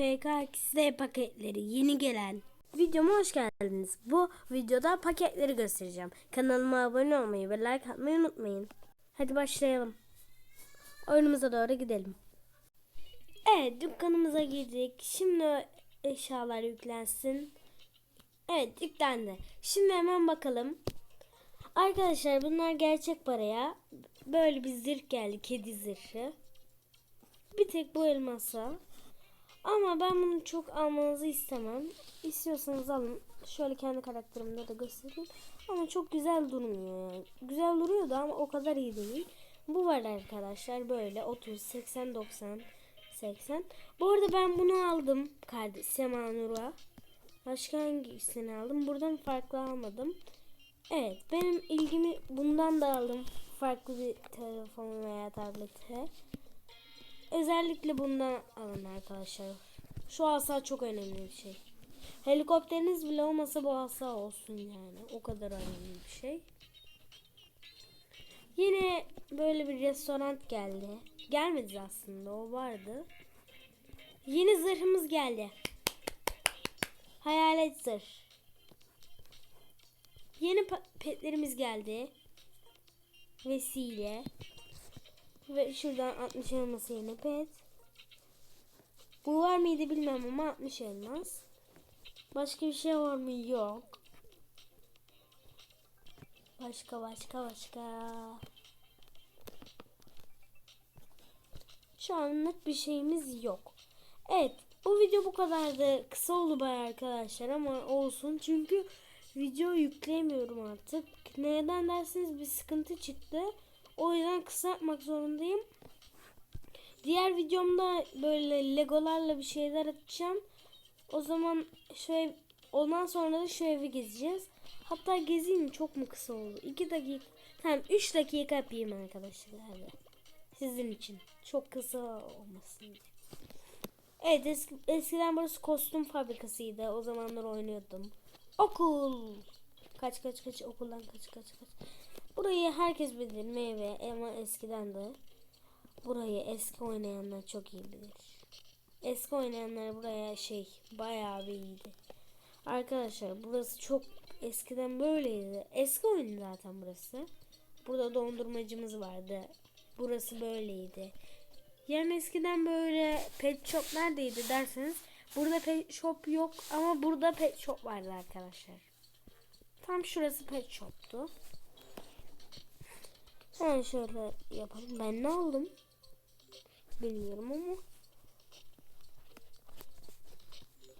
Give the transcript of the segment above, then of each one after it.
PKXD paketleri yeni gelen. Videoma hoş geldiniz. Bu videoda paketleri göstereceğim. Kanalıma abone olmayı ve like atmayı unutmayın. Hadi başlayalım. Oyunumuza doğru gidelim. Evet dükkanımıza girdik. Şimdi eşyalar yüklensin. Evet yüklendi. Şimdi hemen bakalım. Arkadaşlar bunlar gerçek paraya. Böyle bir zırh geldi. Kedi zırhı. Bir tek bu elmasa. Ama ben bunu çok almanızı istemem. İstiyorsanız alın. Şöyle kendi karakterimde de göstereyim. Ama çok güzel durmuyor. yani. Güzel duruyor da ama o kadar iyi değil. Bu var arkadaşlar böyle 30, 80, 90, 80. Bu arada ben bunu aldım. Kardeş Semanur'a. Başka hangisini aldım? Buradan farklı almadım. Evet benim ilgimi bundan da aldım. Farklı bir telefon veya tablete. Özellikle bundan alın arkadaşlar. Şu asa çok önemli bir şey. Helikopteriniz bile olmasa bu asa olsun yani. O kadar önemli bir şey. Yine böyle bir restoran geldi. Gelmedi aslında o vardı. Yeni zırhımız geldi. Hayalet zırh. Yeni petlerimiz geldi. Vesile. Ve şuradan 60 elması yeni pet. Bu var mıydı bilmem ama 60 elmas. Başka bir şey var mı? Yok. Başka başka başka. Şu anlık bir şeyimiz yok. Evet. Bu video bu kadardı. Kısa oldu bayağı arkadaşlar ama olsun. Çünkü video yükleyemiyorum artık. Neden derseniz bir sıkıntı çıktı. O yüzden kısa yapmak zorundayım. Diğer videomda böyle legolarla bir şeyler atacağım. O zaman ev, ondan sonra da şu evi gezeceğiz. Hatta gezeyim çok mu kısa oldu? 2 dakika. Tamam 3 dakika yapayım arkadaşlar. Hadi. Sizin için. Çok kısa olmasın diye. Evet eski, eskiden burası kostüm fabrikasıydı. O zamanlar oynuyordum. Okul. Kaç kaç kaç okuldan kaç kaç kaç. Burayı herkes bilir meyve ama eskiden de. Burayı eski oynayanlar çok iyi bilir. Eski oynayanlar buraya şey bayağı bir iyiydi. Arkadaşlar burası çok eskiden böyleydi. Eski oyun zaten burası. Burada dondurmacımız vardı. Burası böyleydi. Yani eskiden böyle pet shop neredeydi derseniz burada pet shop yok ama burada pet shop vardı arkadaşlar. Tam şurası pet shop'tu. Hemen şöyle yapalım. Ben ne aldım? Bilmiyorum ama.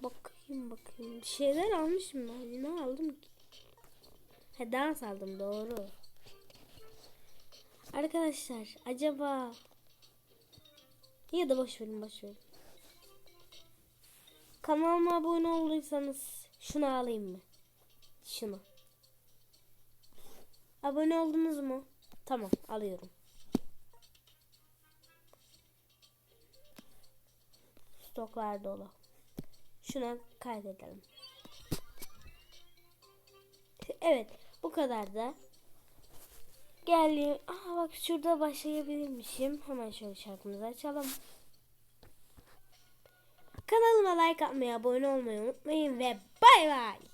Bakayım bakayım. Bir şeyler almışım ben. Ne aldım ki? He dans aldım doğru. Arkadaşlar acaba ya da boş verin boş verin. Kanalıma abone olduysanız şunu alayım mı? Şunu. Abone oldunuz mu? Tamam alıyorum. Stoklar dolu. Şuna kaydedelim. Evet bu kadar da. Geldim. Aa bak şurada başlayabilirmişim. Hemen şöyle şarkımızı açalım. Kanalıma like atmayı, abone olmayı unutmayın ve bay bay.